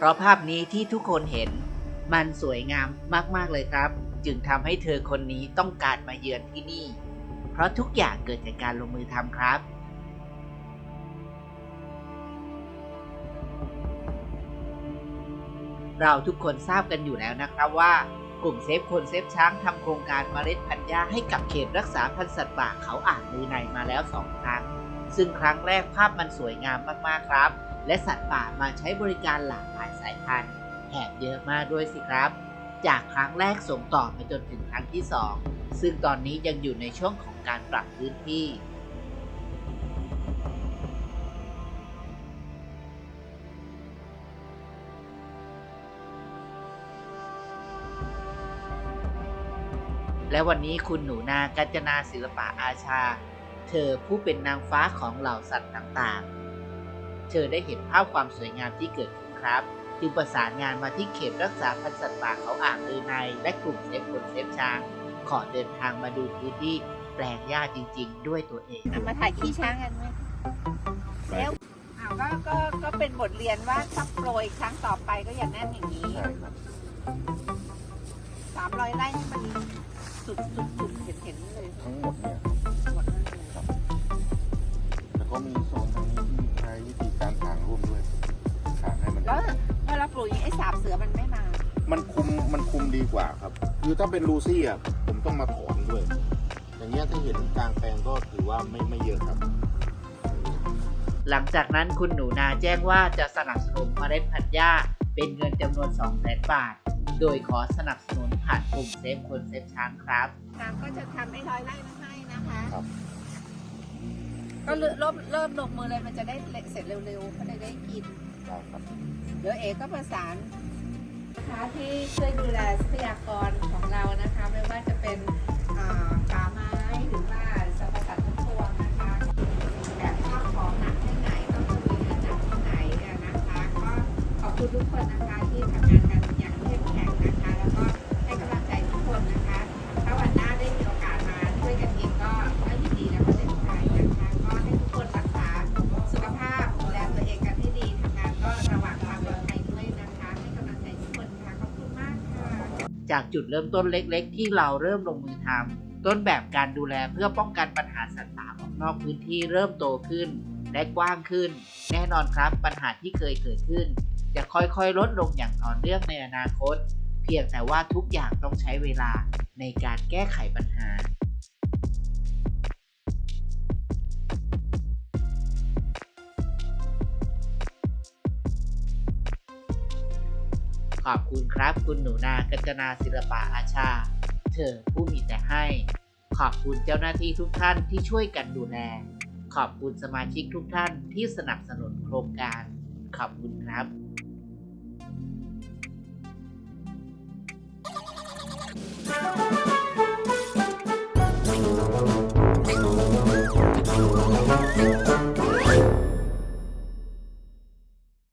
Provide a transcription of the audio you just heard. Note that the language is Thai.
เพราะภาพนี้ที่ทุกคนเห็น มันสวยงามมากๆเลยครับ จึงทำให้เธอคนนี้ต้องการมาเยือนที่นี่ เพราะทุกอย่างเกิดจากการลงมือทำครับเราทุกคนทราบกันอยู่แล้วนะครับว่ากลุ่มเซฟคนเซฟช้างทำโครงการเมล็ดพันธุ์หญ้าให้กับเขตรักษาพันธุ์สัตว์ป่าเขาอ่างลือในมาแล้วสองครั้ง ซึ่งครั้งแรกภาพมันสวยงามมากๆครับ และสัตว์ป่ามาใช้บริการหลากหลายสายพันธุ์แถบเยอะมากด้วยสิครับ จากครั้งแรกส่งต่อไปจนถึงครั้งที่ 2 ซึ่งตอนนี้ยังอยู่ในช่วงของการปรับพื้นที่และวันนี้คุณหนูนากัจนาศิลปะอาชา เธอผู้เป็นนางฟ้าของเหล่าสัตว์ต่างๆ เธอได้เห็นภาพความสวยงามที่เกิดขึ้นครับ จึงประสานงานมาที่เขตรักษาพันธุ์สัตว์ป่าเขาอ่างลือใน และกลุ่มเซฟคนเซฟช้าง ขอเดินทางมาดูพื้นที่แปลงหญ้าจริง ๆ ด้วยตัวเอง เอามาถ่ายขี้ช้างกันไหมแล้วอ้าวก็ก็ก็เป็นบทเรียนว่าถ้าโปรยครั้งต่อไปก็อย่าแน่นอย่างนี้ใช่ครับสามร้อยไร่นี่มันสุดสุด มันคุมมันคุมดีกว่าครับ คือถ้าเป็นลูซี่อะผมต้องมาถอนด้วย อย่างเงี้ยถ้าเห็นกลางแปลงก็ถือว่าไม่ไม่เยอะครับ หลังจากนั้นคุณหนูนาแจ้งว่าจะสนับสนุนเมล็ดพันธุ์หญ้าเป็นเงินจำนวน 2 0 0 0 0 0 บาท โดยขอสนับสนุนผ่านกลุ่มเซฟคนเซฟช้างครับน้ำก็จะทำให้ร้อยไร่มาให้นะคะครับ ก็เริ่มเริ่มเริ่มลงมือเลยมันจะได้เสร็จเร็วๆก็เลยได้กิน ได้ครับเดี๋ยวเอกก็ประสาน นะคะที่ช่วยดูแลทรัพยากรของเรานะคะ ไม่ว่าจะเป็นป่าไม้หรือว่าสรรพสัตว์ทั้งปวงนะคะแบบข้าวของหนักที่ไหนต้องมีเงินหนักที่ไหนเนี่ยนะคะ ก็ขอบคุณทุกคนนะคะที่ทำงานกันอย่างเข้มแข็งนะคะ แล้วก็ให้กำลังใจทุกคนนะคะถ้าวันหน้าได้มีโอกาส จากจุดเริ่มต้นเล็กๆ ที่เราเริ่มลงมือทำต้นแบบการดูแลเพื่อป้องกันปัญหาสัตว์ป่าออกนอกพื้นที่เริ่มโตขึ้น และกว้างขึ้น แน่นอนครับปัญหาที่เคยเกิดขึ้น จะค่อยๆ ลดลงอย่างต่อเนื่องในอนาคต เพียงแต่ว่าทุกอย่างต้องใช้เวลาในการแก้ไขปัญหา ขอบคุณครับคุณหนูนากัญจนาศิลปะอาชา เธอผู้มีแต่ให้ ขอบคุณเจ้าหน้าที่ทุกท่านที่ช่วยกันดูแล ขอบคุณสมาชิกทุกท่านที่สนับสนุนโครงการ ขอบคุณครับ